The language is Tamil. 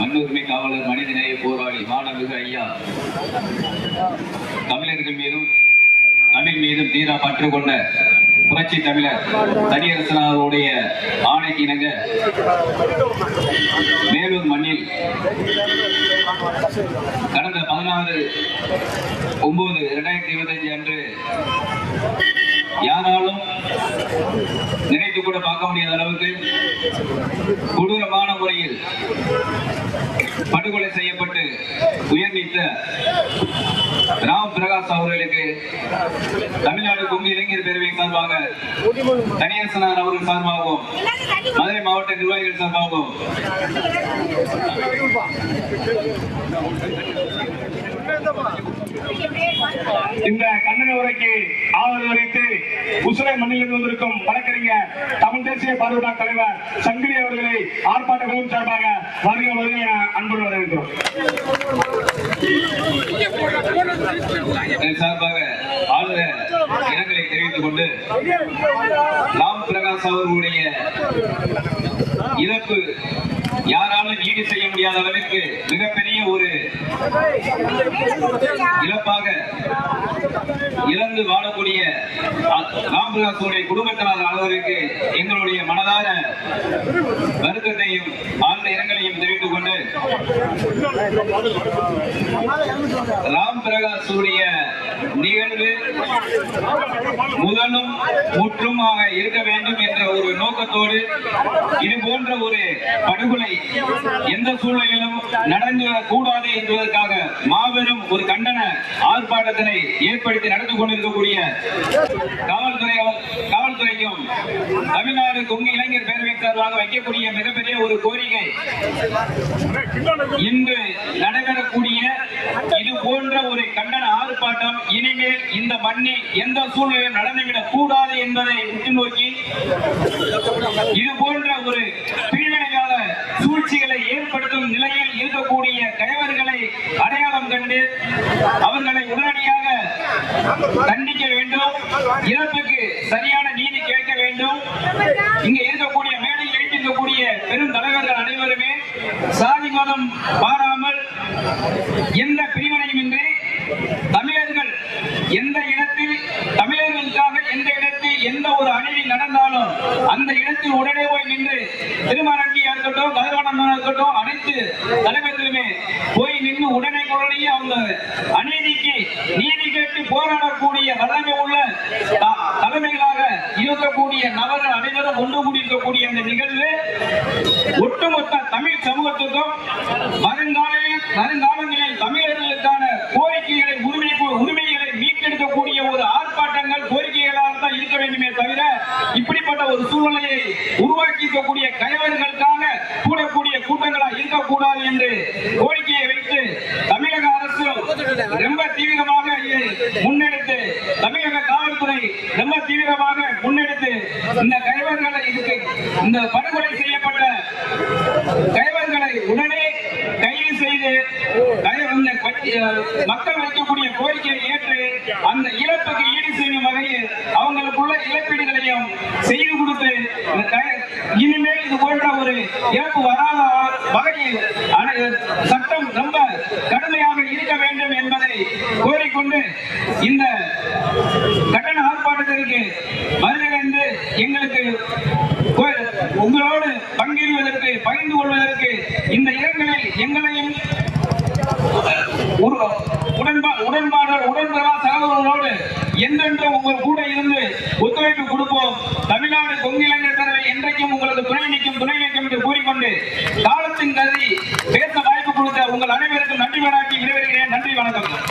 மண்ணுரிமை காவலர் மனிதநேய போராளி மாணவிக ஐயா. தமிழர்கள் மீதும் தமிழ் மீதும் தீரா பற்று கொண்ட புரட்சி தமிழர் தனியரசனாருடைய ஆணைக்கு இணங்க மேலூர் மண்ணில் கடந்த பதினாறு ஒன்பது இரண்டாயிரத்தி இருபத்தஞ்சு அன்று யாராலும் நினைத்து கூட பார்க்க முடியாத அளவுக்கு கொடூரமான முறையில் படுகொலை செய்யப்பட்டு உயிர் நீத்த ராம் பிரகாஷ் அவர்களுக்கு தமிழ்நாடு கொங்கு இளைஞர் பேரவை சார்பாக தனியரசனார் அவர்கள் சார்பாகவும் மதுரை மாவட்ட நிர்வாகிகள் சார்பாகவும். இந்த கண்டன உரைக்கு ஆதரவு அளித்து உசுரை மண்ணிலிருந்து வந்திருக்கும் வழக்கறிஞர் தமிழ் தேசிய பாதுகா தலைவர் சங்கிலி அவர்களை ஆர்ப்பாட்டங்களும் சார்பாக வருக வருக என அன்புடன் வரவேற்கிறோம். சார்பாக ஆளுநர் இரங்கலை தெரிவித்துக் கொண்டு ராம் பிரகாஷ் அவர்களுடைய இழப்பு யாராலும் ஈடு செய்ய முடியாத அளவிற்கு மிகப்பெரிய ஒரு இழப்பாக இறந்து வாழக்கூடிய ராம் பிரகாஷுடைய குடும்பத்தினர் அளவிற்கு எங்களுடைய மனதார வருத்தத்தையும் ஆழ்ந்த இரங்கலையும் தெரிவித்துக் கொண்டு ராம் பிரகாஷுடைய முதலும் முற்றுமாக இருக்க வேண்டும் என்ற ஒரு நோக்கத்தோடு இது போன்ற ஒரு படுகொலை எந்த சூழ்நிலையிலும் நடந்துவிடக் கூடாது என்பதற்காக மாபெரும் ஒரு கண்டன ஆர்ப்பாட்டத்தினை ஏற்படுத்தி நடந்து கொண்டிருக்கக்கூடிய காவல்துறை காவல்துறைக்கும் தமிழ்நாடு கொங்கு இளைஞர் பேரவை சார்பாக வைக்கக்கூடிய மிகப்பெரிய ஒரு கோரிக்கை. இன்று நடைபெறக்கூடிய போன்ற ஒரு கண்டன ஆர்ப்பாட்டம் இனிமேல் இந்த மண்ணில் எந்த சூழ்நிலையும் நடந்துவிடக் கூடாது என்பதை உற்று நோக்கி இது போன்ற ஒரு பிரிவினைவாத சூழ்ச்சிகளை ஏற்படுத்தும் நிலையில் இருக்கக்கூடிய கயவர்களை அடையாளம் கண்டு அவர்களை உடனடியாக தண்டிக்க வேண்டும். இறப்புக்கு சரியான நீதி கேட்க வேண்டும். இங்கே இருக்கக்கூடிய மேடையில் இருக்கக்கூடிய பெரும் தலைவர்கள் அனைவருமே சாதி மதம் பாராமல் எந்த பிரிவினையுமின்றி தமிழர்கள் எந்த இடத்தில் தமிழர்களுக்காக எந்த இடத்தில் எந்த ஒரு அநீதி நடந்தாலும் அந்த இடத்தில் உடனே போய் நின்று திருமணங்கியா இருக்கட்டும் கதிரவனம் இருக்கட்டும் அனைத்து தலைவர்களுமே போய் நின்று உடனே உடனே அவங்க அநீதிக்கு நீதி கேட்டு போராடக்கூடிய வல்லமை உள்ள தலைமைகளாக இருக்கக்கூடிய நபர்கள் அனைவரும் ஒன்று கூடியிருக்கக்கூடிய அந்த நிகழ்வு ஒட்டுமொத்த தமிழ் சமூகத்துக்கும் வருங்காலையில் வருங்காலங்களில் தமிழர்களுக்கான ஒரு சூழ்நிலையை உருவாக்கி இருக்கக்கூடிய கயவர்களுக்காக கூடக்கூடிய கூட்டங்களாக இருக்கக்கூடாது என்று கோரிக்கையை வைத்து தமிழக அரசு ரொம்ப தீவிரமாக முன்னெடுத்து தமிழக காவல்துறை ரொம்ப தீவிரமாக முன்னெடுத்து இந்த கைவர்களை இதுக்கு இந்த படுகொலை செய்யப்பட்ட கைவர்களை உடனே கைது மக்கள் வைக்கக்கூடிய கோரிக்கையை ஏற்று அந்த இழப்புக்கு ஈடு செய்யும் வகையில் அவங்களுக்குள்ள இழப்பீடுகளையும் செய்து கொடுத்து இனிமேல் இது போன்ற ஒரு இழப்பு வராத வகையில் சட்டம் ரொம்ப கடுமையாக இருக்க வேண்டும் என்பதை கோரிக்கொண்டு இந்த கட்டண ஆர்ப்பாட்டத்திற்கு வருகிறது எங்களுக்கு உடன்பாடு சகோதரர்களோடு என்றென்றும் உங்கள் கூட இருந்து ஒத்துழைப்பு கொடுப்போம். தமிழ்நாடு கொங்கு இளைஞர் தரவை என்றைக்கும் உங்களது துணை நிற்கும் துணை நிற்கும் என்று கூறிக்கொண்டு காலத்தின் கருதி பேச வாய்ப்பு கொடுத்த உங்கள் அனைவருக்கும் நன்றி பாராட்டி விடைபெறுகிறேன். நன்றி வணக்கம்.